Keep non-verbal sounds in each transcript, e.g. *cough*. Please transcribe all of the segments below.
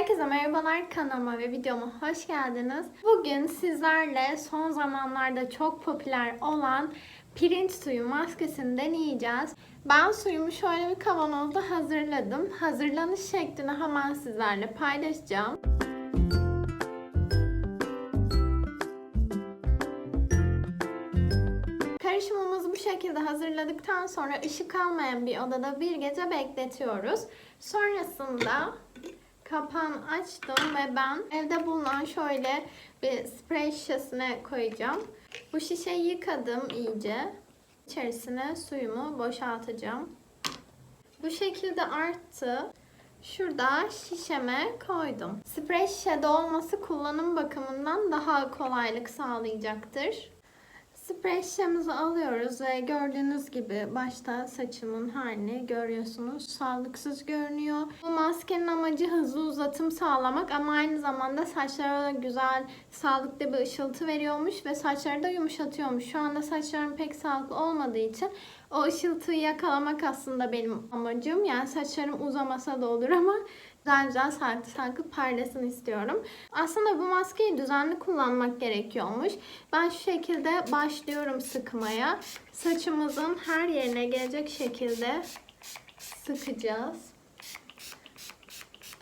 Herkese merhabalar kanalıma ve videoma hoş geldiniz. Bugün sizlerle son zamanlarda çok popüler olan pirinç suyu maskesini deneyeceğiz. Ben suyumu şöyle bir kavanozda hazırladım. Hazırlanış şeklini hemen sizlerle paylaşacağım. Karışımımızı bu şekilde hazırladıktan sonra ışık almayan bir odada bir gece bekletiyoruz. Sonrasında kapağını açtım ve ben evde bulunan şöyle bir sprey şişesine koyacağım. Bu şişeyi yıkadım iyice. İçerisine suyumu boşaltacağım. Bu şekilde arttı. Şurada şişeme koydum. Sprey şişede olması kullanım bakımından daha kolaylık sağlayacaktır. Sprey şişemizi alıyoruz ve gördüğünüz gibi başta saçımın halini görüyorsunuz. Sağlıksız görünüyor. Bu maskenin amacı hızlı uzatım sağlamak ama aynı zamanda saçlara güzel, sağlıklı bir ışıltı veriyormuş ve saçları da yumuşatıyormuş. Şu anda saçlarım pek sağlıklı olmadığı için o ışıltıyı yakalamak aslında benim amacım. Yani saçlarım uzamasa da olur ama güzel güzel sağlıklı sağlıklı parlasın istiyorum. Aslında bu maskeyi düzenli kullanmak gerekiyormuş. Ben şu şekilde başlıyorum sıkmaya. Saçımızın her yerine gelecek şekilde sıkacağız.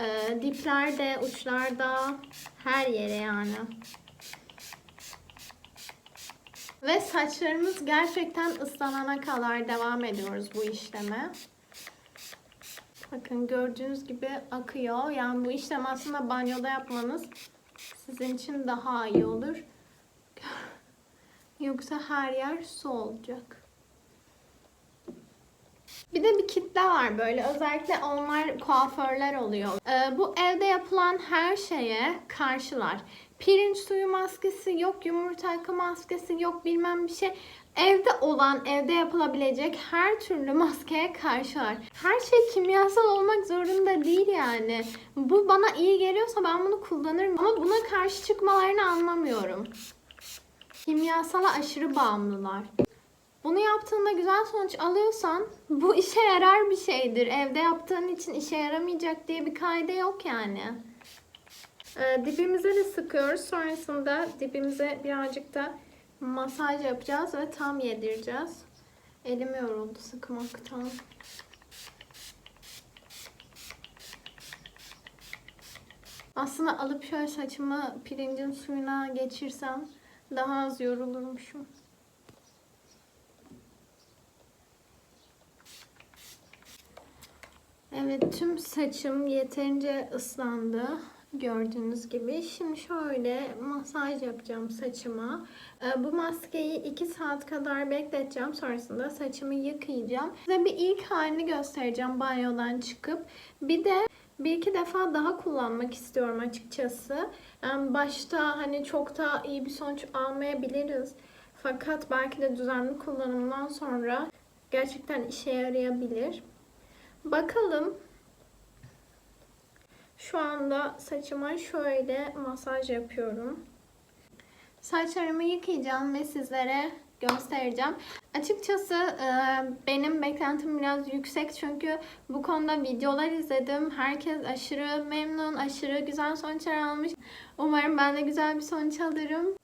Ee, diplerde, uçlarda, her yere yani. Ve saçlarımız gerçekten ıslanana kadar devam ediyoruz bu işleme. Bakın gördüğünüz gibi akıyor. Yani bu işlem aslında banyoda yapmanız sizin için daha iyi olur. *laughs* Yoksa her yer su olacak. Bir de bir kitle var böyle. Özellikle onlar kuaförler oluyor. Ee, bu evde yapılan her şeye karşılar. Pirinç suyu maskesi yok, yumurta akı maskesi yok, bilmem bir şey. Evde olan, evde yapılabilecek her türlü maskeye karşılar. Her şey kimyasal olmak zorunda değil yani. Bu bana iyi geliyorsa ben bunu kullanırım. Ama buna karşı çıkmalarını anlamıyorum. Kimyasala aşırı bağımlılar. Bunu yaptığında güzel sonuç alıyorsan bu işe yarar bir şeydir. Evde yaptığın için işe yaramayacak diye bir kaide yok yani. Ee, dibimize de sıkıyoruz. Sonrasında dibimize birazcık da masaj yapacağız ve tam yedireceğiz. Elim yoruldu sıkmaktan. Aslında alıp şöyle saçımı pirincin suyuna geçirsem daha az yorulurmuşum. Evet tüm saçım yeterince ıslandı. Gördüğünüz gibi. Şimdi şöyle masaj yapacağım saçıma. Ee, Bu maskeyi 2 saat kadar bekleteceğim. Sonrasında saçımı yıkayacağım. Size bir ilk halini göstereceğim banyodan çıkıp. Bir de bir iki defa daha kullanmak istiyorum açıkçası. Yani başta hani çok da iyi bir sonuç almayabiliriz. Fakat belki de düzenli kullanımdan sonra gerçekten işe yarayabilir. Bakalım. Şu anda saçıma şöyle masaj yapıyorum. Saçlarımı yıkayacağım ve sizlere göstereceğim. Açıkçası e, benim beklentim biraz yüksek çünkü bu konuda videolar izledim. Herkes aşırı memnun, aşırı güzel sonuçlar almış. Umarım ben de güzel bir sonuç alırım.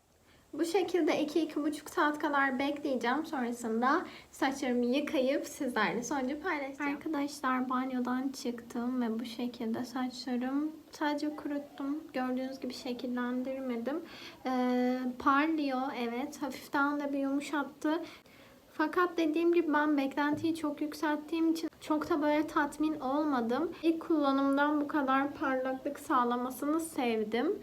Bu şekilde 2-2,5 saat kadar bekleyeceğim. Sonrasında saçlarımı yıkayıp sizlerle sonucu paylaşacağım. Arkadaşlar banyodan çıktım ve bu şekilde saçlarım sadece kuruttum. Gördüğünüz gibi şekillendirmedim. Ee, parlıyor evet. Hafiften de bir yumuşattı. Fakat dediğim gibi ben beklentiyi çok yükselttiğim için çok da böyle tatmin olmadım. İlk kullanımdan bu kadar parlaklık sağlamasını sevdim.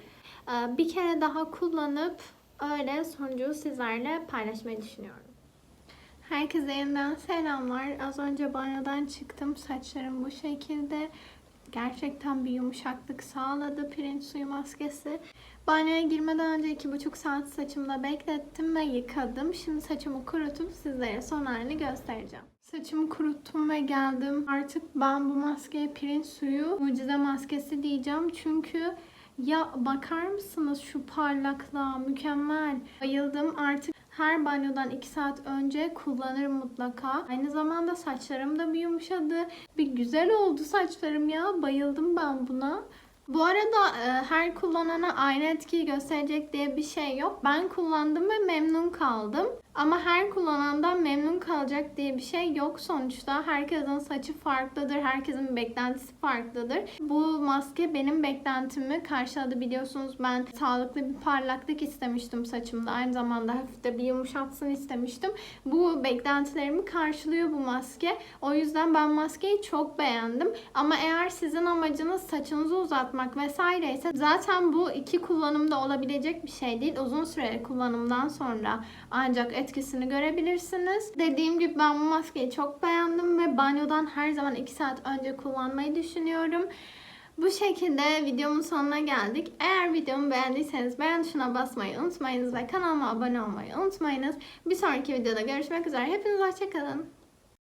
Ee, Bir kere daha kullanıp öyle sonucu sizlerle paylaşmayı düşünüyorum. Herkese yeniden selamlar. Az önce banyodan çıktım. Saçlarım bu şekilde. Gerçekten bir yumuşaklık sağladı pirinç suyu maskesi. Banyoya girmeden önce iki buçuk saat saçımda beklettim ve yıkadım. Şimdi saçımı kurutup sizlere son halini göstereceğim. Saçımı kuruttum ve geldim. Artık ben bu maskeye pirinç suyu mucize maskesi diyeceğim. Çünkü ya bakar mısınız şu parlaklığa mükemmel. Bayıldım artık her banyodan 2 saat önce kullanırım mutlaka. Aynı zamanda saçlarım da bir yumuşadı. Bir güzel oldu saçlarım ya. Bayıldım ben buna. Bu arada e, her kullanana aynı etkiyi gösterecek diye bir şey yok. Ben kullandım ve memnun kaldım. Ama her kullanandan memnun kalacak diye bir şey yok sonuçta. Herkesin saçı farklıdır, herkesin beklentisi farklıdır. Bu maske benim beklentimi karşıladı biliyorsunuz. Ben sağlıklı bir parlaklık istemiştim saçımda. Aynı zamanda hafif de bir yumuşatsın istemiştim. Bu beklentilerimi karşılıyor bu maske. O yüzden ben maskeyi çok beğendim. Ama eğer sizin amacınız saçınızı uzatmak vesaire ise zaten bu iki kullanımda olabilecek bir şey değil. Uzun süreli kullanımdan sonra ancak etkisini görebilirsiniz. Dediğim gibi ben bu maskeyi çok beğendim ve banyodan her zaman 2 saat önce kullanmayı düşünüyorum. Bu şekilde videomun sonuna geldik. Eğer videomu beğendiyseniz beğen tuşuna basmayı unutmayınız ve kanalıma abone olmayı unutmayınız. Bir sonraki videoda görüşmek üzere. Hepinize hoşçakalın.